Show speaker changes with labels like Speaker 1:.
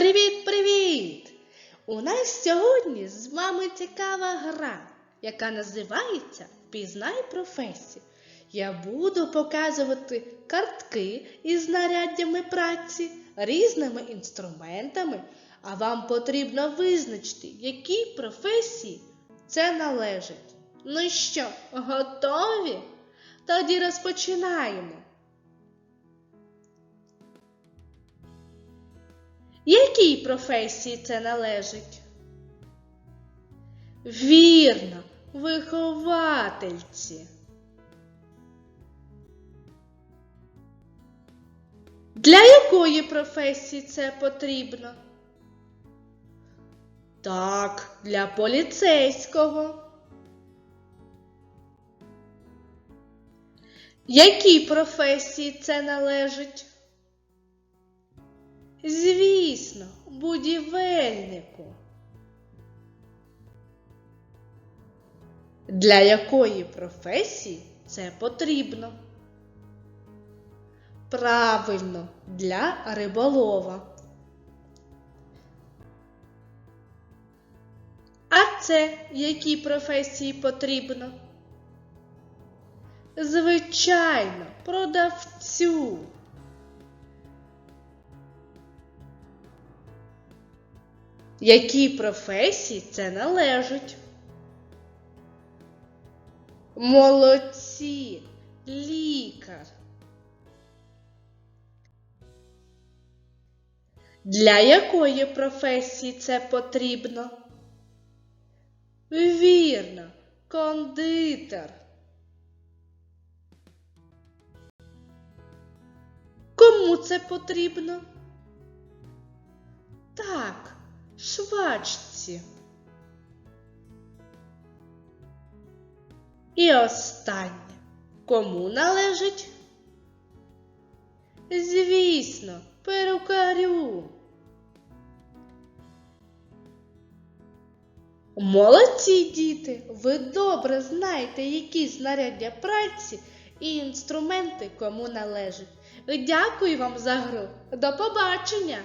Speaker 1: Привіт-привіт! У нас сьогодні з вами цікава гра, яка називається Пізнай професію. Я буду показувати картки із знаряддями праці, різними інструментами, а вам потрібно визначити, якій професії це належить. Ну що, готові? Тоді розпочинаємо. Якій професії це належить? Вірно, виховательці. Для якої професії це потрібно? Так, для поліцейського. Якій професії це належить? Звісно, будівельнику. Для якої професії це потрібно? Правильно, для риболова. А це якій професії потрібно? Звичайно, продавцю. Якій професії це належить? Молодці, лікар. Для якої професії це потрібно? Вірно, кондитер. Кому це потрібно? Швачці. І останнє. Кому належить? Звісно, перукарю. Молодці діти! Ви добре знаєте, які знаряддя праці і інструменти кому належать. Дякую вам за гру. До побачення!